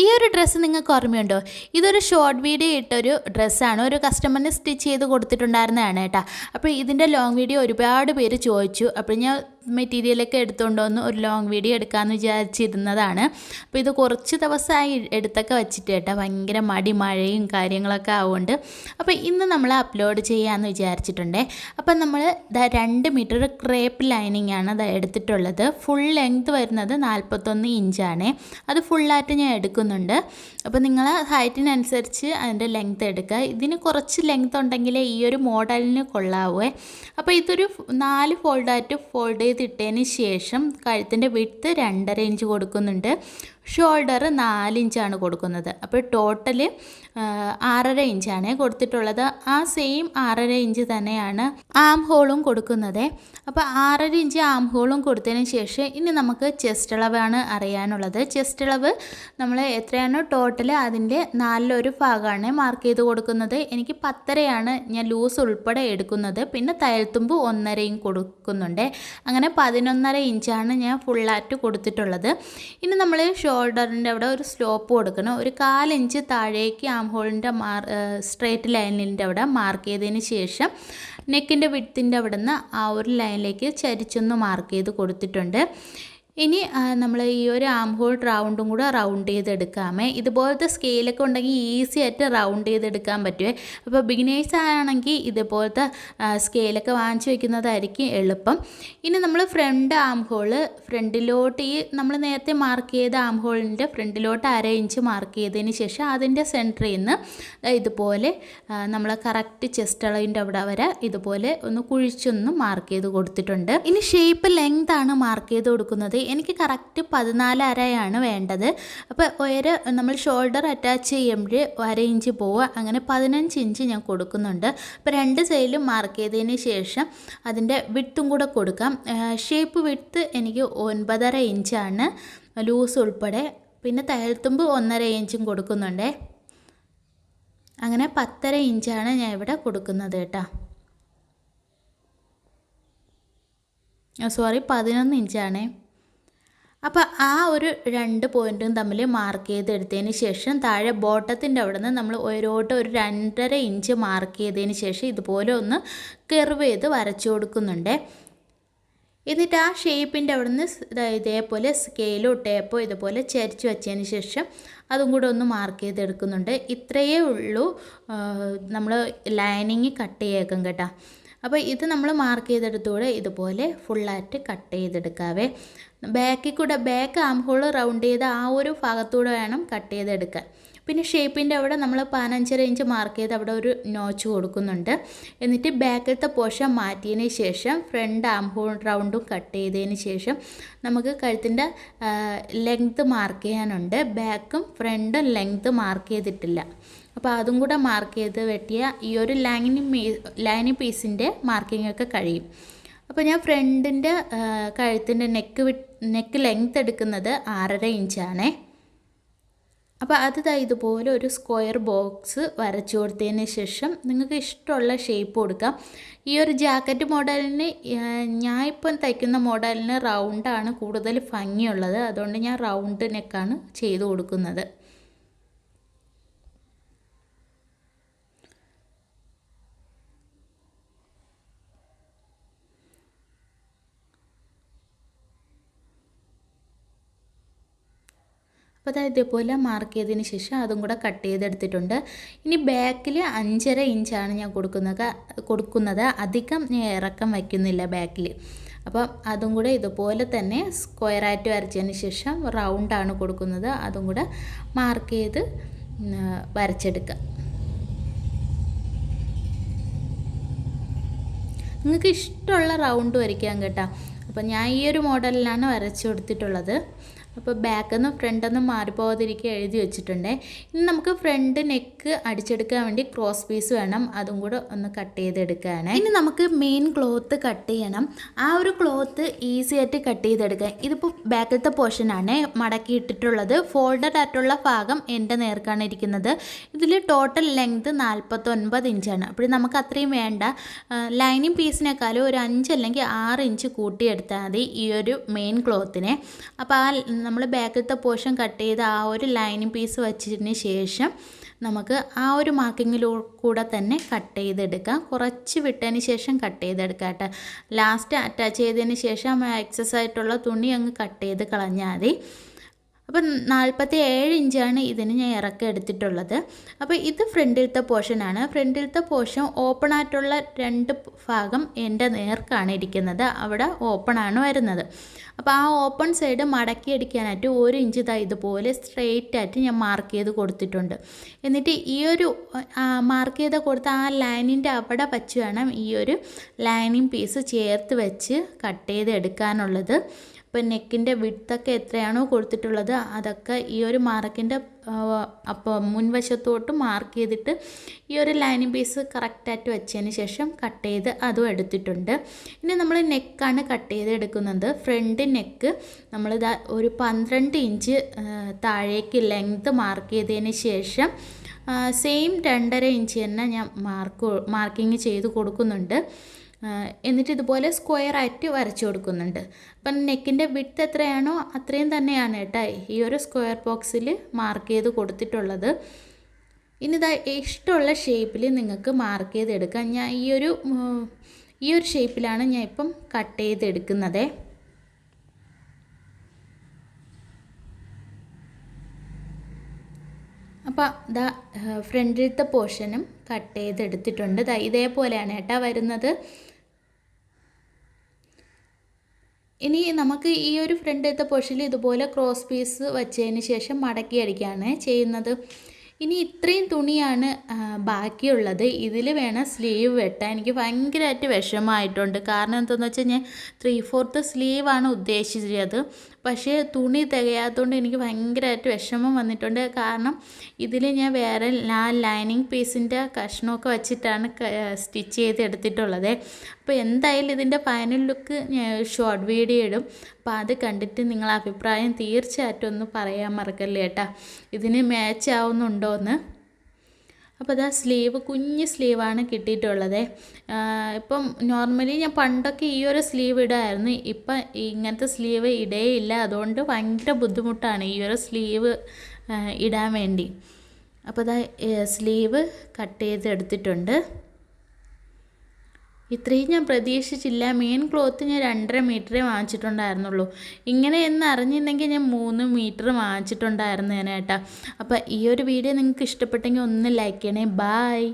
ഈ ഒരു ഡ്രസ്സ് നിങ്ങൾക്ക് ഓർമ്മയുണ്ടോ? ഇതൊരു ഷോർട്ട് വീഡിയോ ഇട്ടൊരു ഡ്രസ്സാണ് ഒരു കസ്റ്റമറിന് സ്റ്റിച്ച് ചെയ്ത് കൊടുത്തിട്ടുണ്ടായിരുന്നതാണ് കേട്ടോ. അപ്പോൾ ഇതിന്റെ ലോങ് വീഡിയോ ഒരുപാട് പേര് ചോദിച്ചു. അപ്പോൾ ഞാൻ മെറ്റീരിയലൊക്കെ എടുത്തുകൊണ്ടുവന്ന് ഒരു ലോങ് വീഡിയോ എടുക്കാമെന്ന് വിചാരിച്ചിരുന്നതാണ്. അപ്പോൾ ഇത് കുറച്ച് ദിവസമായി എടുത്തൊക്കെ വെച്ചിട്ട് കേട്ടോ. ഭയങ്കര മടി മഴയും കാര്യങ്ങളൊക്കെ ആവുകൊണ്ട് അപ്പോൾ ഇന്ന് നമ്മൾ അപ്ലോഡ് ചെയ്യാമെന്ന് വിചാരിച്ചിട്ടുണ്ടേ. അപ്പം നമ്മൾ രണ്ട് മീറ്റർ ക്രേപ്പ് ലൈനിങ് ആണ് എടുത്തിട്ടുള്ളത്. ഫുൾ ലെങ്ത് വരുന്നത് നാൽപ്പത്തൊന്ന് ഇഞ്ചാണ് അത് ഫുള്ളായിട്ട് ഞാൻ എടുക്കുന്നുണ്ട്. അപ്പോൾ നിങ്ങൾ ഹൈറ്റിനനുസരിച്ച് അതിന്റെ ലെങ്ത് എടുക്കുക. ഇതിന് കുറച്ച് ലെങ്ത് ഉണ്ടെങ്കിലേ ഈ ഒരു മോഡലിന് കൊള്ളാവേ. അപ്പോൾ ഇതൊരു നാല് ഫോൾഡായിട്ട് ഫോൾഡ് ചെയ്തിട്ടതിന് ശേഷം കഴുത്തിന്റെ വിട്ത്ത് രണ്ടര ഇഞ്ച് കൊടുക്കുന്നുണ്ട്. ഷോൾഡർ നാലിഞ്ചാണ് കൊടുക്കുന്നത്. അപ്പോൾ ടോട്ടൽ ആറര ഇഞ്ചാണ് കൊടുത്തിട്ടുള്ളത്. ആ സെയിം ആറര ഇഞ്ച് തന്നെയാണ് ആം ഹോളും കൊടുക്കുന്നത്. അപ്പോൾ ആറര ഇഞ്ച് ആം ഹോളും കൊടുത്തതിന് ശേഷം ഇനി നമുക്ക് ചെസ്റ്റ് അളവാണ് അറിയാനുള്ളത്. ചെസ്റ്റ് അളവ് നമ്മൾ എത്രയാണോ ടോട്ടൽ അതിന്റെ നാലിലൊരു ഭാഗമാണ് മാർക്ക് ചെയ്ത് കൊടുക്കുന്നത്. എനിക്ക് പത്തരയാണ് ഞാൻ ലൂസ് ഉൾപ്പെടെ എടുക്കുന്നത്. പിന്നെ തയ്യൽത്തുമ്പ് ഒന്നരയും കൊടുക്കുന്നുണ്ട്. അങ്ങനെ പതിനൊന്നര ഇഞ്ചാണ് ഞാൻ ഫുള്ളായിട്ട് കൊടുത്തിട്ടുള്ളത്. ഇനി നമ്മൾ ഷോൾഡറിന്റെ അവിടെ ഒരു സ്ലോപ്പ് കൊടുക്കണം. ഒരു കാലിഞ്ച് താഴേക്ക് ആം ഹോളിന്റെ മാർ സ്ട്രേറ്റ് ലൈനിന്റെ അവിടെ മാർക്ക് ചെയ്തതിന് ശേഷം നെക്കിന്റെ വിടുത്തിന്റെ അവിടെ നിന്ന് ആ ഒരു ലൈനിലേക്ക് ചരിച്ചൊന്ന് മാർക്ക് ചെയ്ത് കൊടുത്തിട്ടുണ്ട്. ഇനി നമ്മൾ ഈ ഒരു ആം ഹോൾ റൗണ്ടും കൂടെ റൗണ്ട് ചെയ്തെടുക്കാമേ. ഇതുപോലത്തെ സ്കെയിലൊക്കെ ഉണ്ടെങ്കിൽ ഈസി ആയിട്ട് റൗണ്ട് ചെയ്തെടുക്കാൻ പറ്റുമേ അപ്പോൾ ബിഗിനേഴ്സ് ആണെങ്കിൽ ഇതുപോലത്തെ സ്കെയിലൊക്കെ വാങ്ങിച്ചു വെക്കുന്നതായിരിക്കും എളുപ്പം. ഇനി നമ്മൾ ഫ്രണ്ട് ആം ഹോൾ ഫ്രണ്ടിലോട്ട് ഈ നമ്മൾ നേരത്തെ മാർക്ക് ചെയ്ത ആം ഹോളിന്റെ ഫ്രണ്ടിലോട്ട് അര ഇഞ്ച് മാർക്ക് ചെയ്തതിന് ശേഷം അതിന്റെ സെന്ററിൽ നിന്ന് ഇതുപോലെ നമ്മൾ കറക്റ്റ് ചെസ്റ്റ് അളവിന്റെ അവിടെ വരെ ഇതുപോലെ ഒന്ന് കുഴിച്ചൊന്ന് മാർക്ക് ചെയ്ത് കൊടുത്തിട്ടുണ്ട്. ഇനി ഷേപ്പ് ലെങ്ത് ആണ് മാർക്ക് ചെയ്ത് കൊടുക്കുന്നത്. എനിക്ക് കറക്റ്റ് പതിനാല് അരയാണ് വേണ്ടത്. അപ്പോൾ ഒരു നമ്മൾ ഷോൾഡർ അറ്റാച്ച് ചെയ്യുമ്പോൾ അര ഇഞ്ച് പോവുക. അങ്ങനെ പതിനഞ്ച് ഇഞ്ച് ഞാൻ കൊടുക്കുന്നുണ്ട്. അപ്പോൾ രണ്ട് സൈഡിലും മാർക്ക് ചെയ്തതിന് ശേഷം അതിന്റെ വിട്ടും കൂടെ കൊടുക്കാം. ഷേപ്പ് വിട്ട് എനിക്ക് ഒൻപതര ഇഞ്ചാണ് ലൂസ് ഉൾപ്പെടെ. പിന്നെ തയ്യൽത്തുമ്പ് ഒന്നര ഇഞ്ചും കൊടുക്കുന്നുണ്ട്. അങ്ങനെ പത്തര ഇഞ്ചാണ് ഞാൻ ഇവിടെ കൊടുക്കുന്നത് കേട്ടോ. സോറി പതിനൊന്ന് ഇഞ്ചാണേ അപ്പോൾ ആ ഒരു രണ്ട് പോയിന്റും തമ്മിൽ മാർക്ക് ചെയ്തെടുത്തതിന് ശേഷം താഴെ ബോട്ടത്തിന്റെ അവിടെ നിന്ന് നമ്മൾ ഓരോട്ട് ഒരു രണ്ടര ഇഞ്ച് മാർക്ക് ചെയ്തതിന് ശേഷം ഇതുപോലെ ഒന്ന് കെർവ് ചെയ്ത് വരച്ചു കൊടുക്കുന്നുണ്ട്. എന്നിട്ട് ആ ഷേപ്പിന്റെ അവിടെ നിന്ന് ഇതേപോലെ സ്കെയിലോ ടേപ്പോ ഇതുപോലെ ചരിച്ച് വെച്ചതിന് ശേഷം അതും കൂടെ ഒന്ന് മാർക്ക് ചെയ്തെടുക്കുന്നുണ്ട്. ഇത്രയേ ഉള്ളൂ നമ്മൾ ലൈനിങ് കട്ട് ചെയ്യേക്കും കേട്ടോ. അപ്പോൾ ഇത് നമ്മൾ മാർക്ക് ചെയ്തെടുത്തൂടെ ഇതുപോലെ ഫുള്ളായിട്ട് കട്ട് ചെയ്തെടുക്കാവേ. ബാക്കിൽ കൂടെ ബാക്ക് ആം ഹോൾ റൗണ്ട് ചെയ്ത് ആ ഒരു ഭാഗത്തൂടെ വേണം കട്ട് ചെയ്തെടുക്കാൻ. പിന്നെ ഷേപ്പിന്റെ അവിടെ നമ്മൾ പതിനഞ്ചര ഇഞ്ച് മാർക്ക് ചെയ്ത് അവിടെ ഒരു നോച്ച് കൊടുക്കുന്നുണ്ട്. എന്നിട്ട് ബാക്കിലത്തെ പോഷൻ മാറ്റിയതിന് ശേഷം ഫ്രണ്ട് ആം ഹോൾ റൗണ്ടും കട്ട് ചെയ്തതിന് ശേഷം നമുക്ക് കഴുത്തിന്റെ ലെങ്ത് മാർക്ക് ചെയ്യാനുണ്ട്. ബാക്കും ഫ്രണ്ടും ലെങ്ത് മാർക്ക് ചെയ്തിട്ടില്ല. അപ്പോൾ അതും കൂടെ മാർക്ക് ചെയ്ത് വെട്ടിയ ഈ ഒരു ലൈനിങ് ലൈനിങ് പീസിന്റെ മാർക്കിംഗ് ഒക്കെ കഴിയും. അപ്പോൾ ഞാൻ ഫ്രണ്ടിന്റെ കഴുത്തിന്റെ നെക്ക് വി നെക്ക് ലെങ്ത് എടുക്കുന്നത് ആറര ഇഞ്ചാണേ അപ്പോൾ അത് ഇതുപോലെ ഒരു സ്ക്വയർ ബോക്സ് വരച്ചു കൊടുത്തതിന് ശേഷം നിങ്ങൾക്ക് ഇഷ്ടമുള്ള ഷേപ്പ് കൊടുക്കാം. ഈ ഒരു ജാക്കറ്റ് മോഡലിന് ഞാൻ ഇപ്പം തയ്ക്കുന്ന മോഡലിന് റൗണ്ടാണ് കൂടുതൽ ഭംഗിയുള്ളത്. അതുകൊണ്ട് ഞാൻ റൗണ്ട് നെക്കാണ് ചെയ്ത് കൊടുക്കുന്നത്. അപ്പോൾ അതായത് ഇതേപോലെ മാർക്ക് ചെയ്തതിന് ശേഷം അതും കൂടെ കട്ട് ചെയ്തെടുത്തിട്ടുണ്ട്. ഇനി ബാക്കിൽ അഞ്ചര ഇഞ്ചാണ് ഞാൻ കൊടുക്കുന്നത് കൊടുക്കുന്നത്. അധികം ഞാൻ ഇറക്കം വയ്ക്കുന്നില്ല ബാക്കിൽ അപ്പം അതും കൂടെ ഇതുപോലെ തന്നെ സ്ക്വയറായിട്ട് വരച്ചതിന് ശേഷം റൗണ്ടാണ് കൊടുക്കുന്നത്. അതും കൂടെ മാർക്ക് ചെയ്ത് വരച്ചെടുക്കുക. നിങ്ങൾക്ക് ഇഷ്ടമുള്ള റൗണ്ട് വരയ്ക്കാം കേട്ടോ. അപ്പം ഞാൻ ഈ ഒരു മോഡലിലാണ് വരച്ചു കൊടുത്തിട്ടുള്ളത്. അപ്പോൾ ബാക്കിൽ നിന്ന് ഫ്രണ്ടിൽ നിന്ന് മാറിപ്പോകാതിരിക്കുക എഴുതി വെച്ചിട്ടുണ്ട്. ഇനി നമുക്ക് ഫ്രണ്ട് നെക്ക് അടിച്ചെടുക്കാൻ വേണ്ടി ക്രോസ് പീസ് വേണം. അതും കൂടെ ഒന്ന് കട്ട് ചെയ്തെടുക്കുകയാണ് ഇനി നമുക്ക് മെയിൻ ക്ലോത്ത് കട്ട് ചെയ്യണം. ആ ഒരു ക്ലോത്ത് ഈസി ആയിട്ട് കട്ട് ചെയ്തെടുക്കാം ഇതിപ്പോൾ ബാക്കിലത്തെ പോർഷനാണ് മടക്കി ഇട്ടിട്ടുള്ളത് ഫോൾഡഡ് ആയിട്ടുള്ള ഭാഗം എന്റെ നേർക്കാണ് ഇരിക്കുന്നത്. ഇതിൽ ടോട്ടൽ ലെങ്ത് നാൽപ്പത്തൊൻപത് ഇഞ്ചാണ് അപ്പോൾ നമുക്ക് അത്രയും വേണ്ട. ലൈനിങ് പീസിനേക്കാളും ഒരു അഞ്ച് അല്ലെങ്കിൽ ആറ് ഇഞ്ച് കൂട്ടിയെടുത്താൽ മതി ഈ ഒരു മെയിൻ ക്ലോത്തിനെ അപ്പോൾ ആ നമ്മൾ ബാക്കിലത്തെ പോർഷൻ കട്ട് ചെയ്ത് ആ ഒരു ലൈനിങ് പീസ് വെച്ചതിന് ശേഷം നമുക്ക് ആ ഒരു മാർക്കിങ്ങിലൂ കൂടെ തന്നെ കട്ട് ചെയ്തെടുക്കാം. കുറച്ച് വിട്ടതിന് ശേഷം കട്ട് ചെയ്തെടുക്കാം കേട്ടോ. ലാസ്റ്റ് അറ്റാച്ച് ചെയ്തതിന് ശേഷം എക്സസ് ആയിട്ടുള്ള തുണി അങ്ങ് കട്ട് ചെയ്ത് കളഞ്ഞാൽ മതി. അപ്പം നാൽപ്പത്തി ഏഴ് ഇഞ്ചാണ് ഇതിന് ഞാൻ ഇറക്കം എടുത്തിട്ടുള്ളത്. അപ്പോൾ ഇത് ഫ്രണ്ടിലത്തെ പോർഷനാണ് ഫ്രണ്ടിലത്തെ പോർഷൻ ഓപ്പൺ ആയിട്ടുള്ള രണ്ട് ഭാഗം എന്റെ നേർക്കാണ് ഇരിക്കുന്നത്. അവിടെ ഓപ്പൺ ആണ് വരുന്നത്. അപ്പോൾ ആ ഓപ്പൺ സൈഡ് മടക്കി അടിക്കാനായിട്ട് ഒരു ഇഞ്ച് ഇതാ ഇതുപോലെ സ്ട്രെയിറ്റ് ആയിട്ട് ഞാൻ മാർക്ക് ചെയ്ത് കൊടുത്തിട്ടുണ്ട്. എന്നിട്ട് ഈ ഒരു മാർക്ക് ചെയ്ത് കൊടുത്ത ആ ലൈനിന്റെ അവിടെ വച്ച് വേണം ഈ ഒരു ലൈനിങ് പീസ് ചേർത്ത് വെച്ച് കട്ട് ചെയ്ത് എടുക്കാനുള്ളത്. ഇപ്പം നെക്കിന്റെ വിട്ടൊക്കെ എത്രയാണോ കൊടുത്തിട്ടുള്ളത് അതൊക്കെ ഈ ഒരു മാർക്കിന്റെ അപ്പോൾ മുൻവശത്തോട്ട് മാർക്ക് ചെയ്തിട്ട് ഈ ഒരു ലൈനിങ് പീസ് കറക്റ്റായിട്ട് വെച്ചതിന് ശേഷം കട്ട് ചെയ്ത് അതും എടുത്തിട്ടുണ്ട്. ഇനി നമ്മൾ നെക്കാണ് കട്ട് ചെയ്ത് എടുക്കുന്നത്. ഫ്രണ്ട് നെക്ക് നമ്മളിതാ ഒരു പന്ത്രണ്ട് ഇഞ്ച് താഴേക്ക് ലെങ്ത് മാർക്ക് ചെയ്തതിന് ശേഷം സെയിം രണ്ടര ഇഞ്ച് തന്നെ ഞാൻ മാർക്ക് മാർക്കിങ് ചെയ്ത് കൊടുക്കുന്നുണ്ട്. എന്നിട്ട് ഇതുപോലെ സ്ക്വയർ ആയിട്ട് വരച്ചു കൊടുക്കുന്നുണ്ട്. അപ്പം നെക്കിന്റെ വിട്ത് എത്രയാണോ അത്രയും തന്നെയാണ് കേട്ടോ ഈ ഒരു സ്ക്വയർ ബോക്സിൽ മാർക്ക് ചെയ്ത് കൊടുത്തിട്ടുള്ളത്. ഇനി ഇതാ ഇഷ്ടമുള്ള ഷേപ്പിൽ നിങ്ങൾക്ക് മാർക്ക് ചെയ്തെടുക്കാം. ഞാൻ ഈ ഒരു ഈ ഒരു ഷേപ്പിലാണ് ഞാൻ ഇപ്പം കട്ട് ചെയ്തെടുക്കുന്നത്. അപ്പോൾ ഇതാ ഫ്രണ്ടിലത്തെ പോർഷനും കട്ട് ചെയ്തെടുത്തിട്ടുണ്ട്. ദാ ഇതേപോലെയാണ് കേട്ടോ വരുന്നത്. ഇനി നമുക്ക് ഈ ഒരു ഫ്രണ്ടിലത്തെ പോർഷനിൽ ഇതുപോലെ ക്രോസ് പീസ് വെച്ചതിന് ശേഷം മടക്കി അടിക്കുകയാണ് ചെയ്യുന്നത്. ഇനി ഇത്രയും തുണിയാണ് ബാക്കിയുള്ളത്. ഇതിൽ വേണം സ്ലീവ് വെട്ടാൻ. എനിക്ക് ഭയങ്കരമായിട്ട് വിഷമമായിട്ടുണ്ട്. കാരണം എന്താണെന്ന് വെച്ചാൽ ഞാൻ ത്രീ ഫോർത്ത് സ്ലീവാണ് ഉദ്ദേശിച്ചത്. പക്ഷേ തുണി തികയാത്തതുകൊണ്ട് എനിക്ക് ഭയങ്കരമായിട്ട് വിഷമം വന്നിട്ടുണ്ട്. കാരണം ഇതിൽ ഞാൻ വേറെ ആ ലൈനിങ് പീസിന്റെ കഷ്ണമൊക്കെ വെച്ചിട്ടാണ് സ്റ്റിച്ച് ചെയ്ത് എടുത്തിട്ടുള്ളത് അപ്പോൾ എന്തായാലും ഇതിന്റെ ഫൈനൽ ലുക്ക് ഞാൻ ഷോർട്ട് വീഡിയോ ഇടും. അപ്പോൾ അത് കണ്ടിട്ട് നിങ്ങളെ അഭിപ്രായം തീർച്ചയായിട്ടും ഒന്ന് പറയാൻ മറക്കല്ലേ കേട്ടാ ഇതിന് മാച്ച് ആവുന്നുണ്ടോ എന്ന് അപ്പോൾ അതാ സ്ലീവ് കുഞ്ഞ് സ്ലീവാണ് കിട്ടിയിട്ടുള്ളത്. ഇപ്പം നോർമലി ഞാൻ പണ്ടൊക്കെ ഈ ഒരു സ്ലീവ് ഇടായിരുന്നു. ഇപ്പം ഇങ്ങനത്തെ സ്ലീവ് ഇടേയില്ല. അതുകൊണ്ട് ഭയങ്കര ബുദ്ധിമുട്ടാണ് ഈ ഒരു സ്ലീവ് ഇടാൻ വേണ്ടി. അപ്പോൾ അതാ സ്ലീവ് കട്ട് ചെയ്ത് എടുത്തിട്ടുണ്ട് ഇത്രയും ഞാൻ പ്രതീക്ഷിച്ചില്ല. മെയിൻ ക്ലോത്ത് ഞാൻ രണ്ടര മീറ്ററേ വാങ്ങിച്ചിട്ടുണ്ടായിരുന്നുള്ളൂ. ഇങ്ങനെ എന്ന് അറിഞ്ഞിരുന്നെങ്കിൽ ഞാൻ മൂന്ന് മീറ്റർ വാങ്ങിച്ചിട്ടുണ്ടായിരുന്നു ഞാൻ അപ്പോൾ ഈ ഒരു വീഡിയോ നിങ്ങൾക്ക് ഇഷ്ടപ്പെട്ടെങ്കിൽ ഒന്ന് ലൈക്ക് ചെയ്യണേ. ബായ്